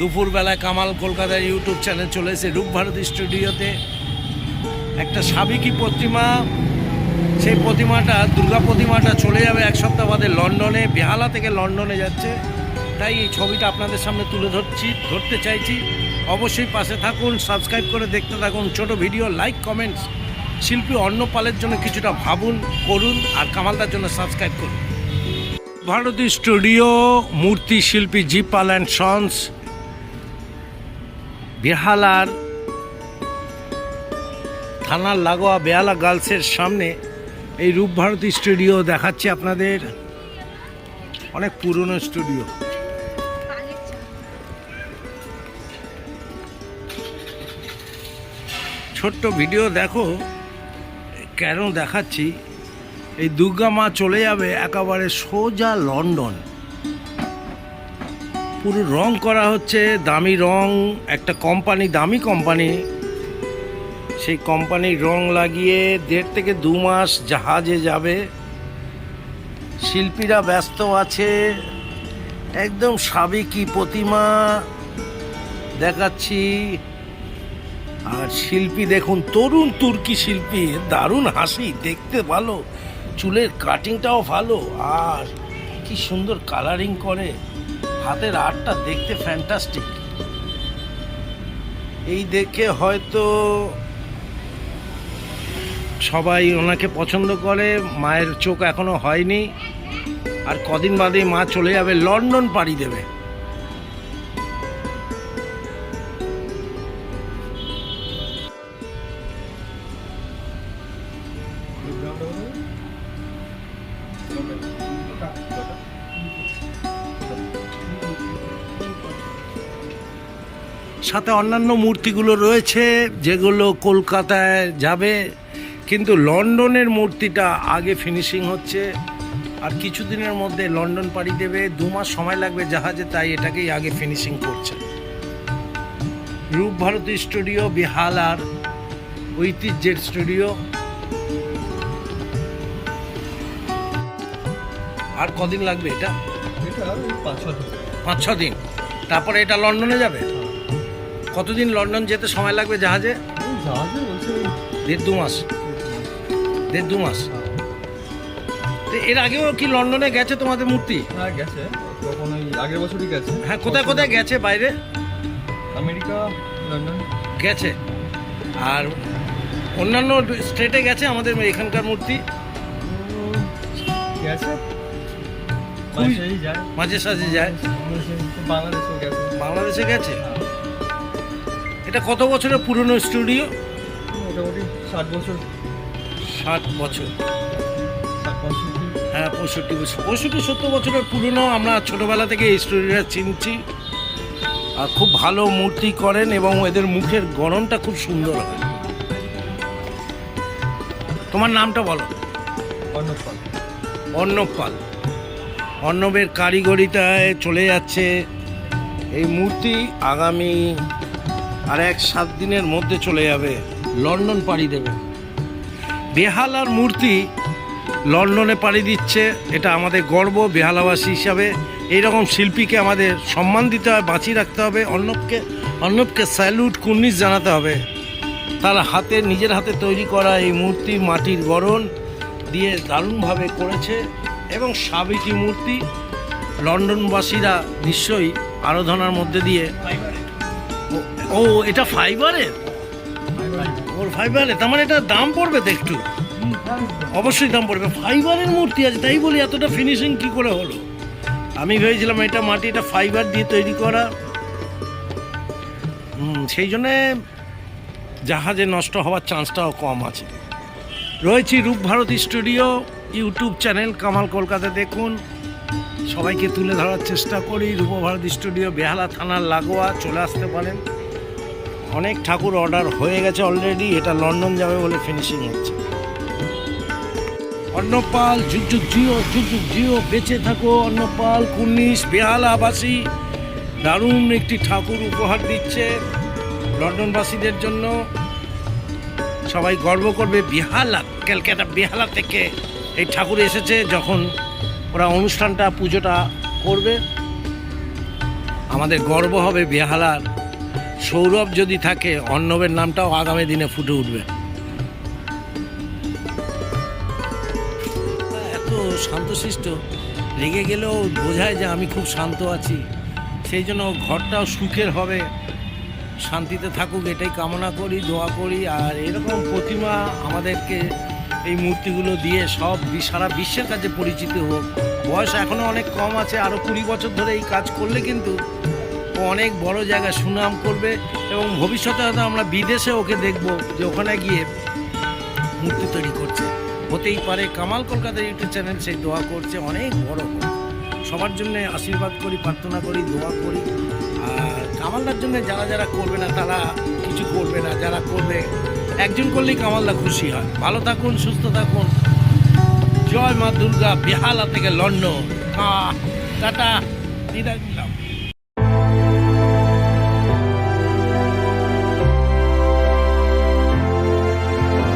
দুপুরবেলায় কামাল কলকাতার YouTube channel চলে এসে রূপভারতী স্টুডিওতে একটা সাবেকি প্রতিমা। সেই প্রতিমাটা, দুর্গা প্রতিমাটা চলে যাবে এক সপ্তাহ বাদে লন্ডনে, বেহালা থেকে লন্ডনে যাচ্ছে। তাই এই ছবিটা আপনাদের সামনে তুলে ধরছি, ধরতে চাইছি। অবশ্যই পাশে থাকুন সাবস্ক্রাইব করে দেখতে থাকুন, ছোট ভিডিও লাইক কমেন্টস শিল্পী অন্নপালের জন্য কিছুটা ভাবুন, করুন, আর কামালদার জন্য সাবস্ক্রাইব করুন। ভারতী স্টুডিও, মূর্তি শিল্পী জি পাল অ্যান্ড সন্স। বেহালার থানার লাগোয়া বেহালা গার্লসের সামনে এই রূপভারতী স্টুডিও দেখাচ্ছি আপনাদের। অনেক পুরনো স্টুডিও। ছোট্ট ভিডিও দেখো, কেন দেখাচ্ছি? এই দুর্গা মা চলে যাবে একেবারে সোজা লন্ডন। পুরো রং করা হচ্ছে, দামি রং, একটা কোম্পানি দামি কোম্পানি সেই কোম্পানির রং লাগিয়ে দেড় থেকে দু মাস জাহাজে যাবে। শিল্পীরা ব্যস্ত আছে, একদম সাবেকি প্রতিমা দেখাচ্ছি। আর শিল্পী দেখুন, তরুণ তুর্কি শিল্পী, দারুণ হাসি, দেখতে ভালো, চুলের কাটিংটাও ভালো। আর কি সুন্দর কালারিং করে। হাতের আর্টটা দেখতে ফ্যান্টাস্টিক এই দেখে হয়তো সবাই ওনাকে পছন্দ করে, মায়ের চোখ এখনও হয়নি। আর কদিন বাদে মা চলে যাবে, লন্ডন পাড়ি দেবে। সাথে অন্যান্য মূর্তিগুলো রয়েছে যেগুলো কলকাতায় যাবে। কিন্তু লন্ডনের মূর্তিটা আগে ফিনিশিং হচ্ছে। আর কিছুদিনের মধ্যে লন্ডন পাড়ি দেবে। দু মাস সময় লাগবে জাহাজে তাই এটাকেই আগে ফিনিশিং করছে। রূপভারতী স্টুডিও বিহালার ঐতিহ্যের স্টুডিও। আর কদিন লাগবে এটা। পাঁচ ছ দিন। তারপরে এটা লন্ডনে যাবে? কতদিন লন্ডন যেতে সময় লাগবে জাহাজে? বলছে দেড় দু মাস। দেড় দু মাস। তো এর আগেও কি লন্ডনে গেছে তোমাদের মূর্তি? হ্যাঁ গেছে। তখন ওই আগের বছরই গেছে। হ্যাঁ কোথায় কোথায় গেছে বাইরে? America London. গেছে। আর অন্যান্য স্টেটে গেছে আমাদের এখানকার মূর্তি? গেছে। মাঝে সাঝে যায়। বাংলাদেশেও গেছে। বাংলাদেশে গেছে? এটা কত বছরের পুরনো স্টুডিও? মোটামুটি ষাট বছর। ষাট বছর। হ্যাঁ পঁয়ষট্টি বছর। পঁয়ষট্টি সত্তর বছরের পুরনো আমরা ছোটোবেলা থেকে এই স্টুডিওটা চিনছি। আর খুব ভালো মূর্তি করেন এবং এদের মুখের গড়নটা খুব সুন্দর হয়। তোমার নামটা বলো। অন্নপাল অর্ণব পাল। অর্ণবের কারিগরিতায় চলে যাচ্ছে। এই মূর্তি আগামী আর এক সাত দিনের মধ্যে চলে যাবে। লন্ডন পাড়ি দেবে। বেহালার মূর্তি লন্ডনে পাড়ি দিচ্ছে এটা আমাদের গর্ব বেহালাবাসী হিসাবে। এইরকম শিল্পীকে আমাদের সম্মান দিতে হয় বাঁচিয়ে রাখতে হবে অর্ণবকে অর্ণবকে স্যালুট কুর্নিশ জানাতে হবে। তার হাতে নিজের হাতে তৈরি করা এই মূর্তি মাটির গড়ন দিয়ে দারুণভাবে করেছে এবং সাবেকি মূর্তি লন্ডনবাসীরা নিশ্চয়ই আরাধনার মধ্যে দিয়ে ও- এটা ফাইবারের? ওর ফাইবারের, তার মানে এটা দাম পড়বে তো একটু? অবশ্যই দাম পড়বে, ফাইবারের মূর্তি আছে, তাই বলি এতটা ফিনিশিং কি করে হলো? আমি ভেবেছিলাম এটা মাটি, এটা ফাইবার দিয়ে তৈরি করা। সেই জন্যে জাহাজে নষ্ট হওয়ার চান্সটাও কম আছে। রয়েছি Rupbharati studio, YouTube channel, Kamal Kolkata দেখুন। সবাইকে তুলে ধরার চেষ্টা করি। রূপভারতী স্টুডিও, বেহালা থানার লাগোয়া, চলে আসতে পারেন। অনেক ঠাকুর অর্ডার হয়ে গেছে অলরেডি এটা লন্ডন যাবে বলে ফিনিশিং হচ্ছে। অন্নপাল যুগ যুগ জিও যুগ যুগ জিও, বেঁচে থাকো অন্নপাল, কুর্নিশ, বেহালাবাসী। দারুণ একটি ঠাকুর উপহার দিচ্ছে লন্ডনবাসীদের জন্য। সবাই গর্ব করবে, বেহালা, ক্যালকাটা, বেহালা থেকে এই ঠাকুর এসেছে যখন ওরা অনুষ্ঠানটা, পুজোটা করবে। আমাদের গর্ব হবে বেহালার। সৌরভ যদি থাকে, অর্ণবের নামটাও আগামী দিনে ফুটে উঠবে। এত শান্তশিষ্ট। রেগে গেলেও বোঝায় যে আমি খুব শান্ত আছি। সেই জন্য ঘরটাও সুখের হবে। শান্তিতে থাকুক, এটাই কামনা করি, দোয়া করি। আর এরকম প্রতিমা আমাদেরকে এই মূর্তিগুলো দিয়ে সব সারা বিশ্বের কাছে পরিচিত হোক। বয়স এখনও অনেক কম আছে আরও কুড়ি বছর ধরে এই কাজ করলে কিন্তু অনেক বড় জায়গায় সুনাম করবে এবং ভবিষ্যতে হয়তো আমরা বিদেশে ওকে দেখব যে ওখানে গিয়ে মূর্তি তৈরি করছে। হতেই পারে কামাল কলকাতা ইউটিউব চ্যানেল সেই দোয়া করছে, অনেক বড়। সবার জন্য আশীর্বাদ করি, প্রার্থনা করি, দোয়া করি। আর কামালদার জন্য যারা যারা করবে না, তারা কিছু করবে না। যারা করবে একজন করলেই কামালদা খুশি হয়। ভালো থাকুন, সুস্থ থাকুন। জয় মা দুর্গা, বেহালা থেকে লন্ডন। টাটা। দিদা দিলাম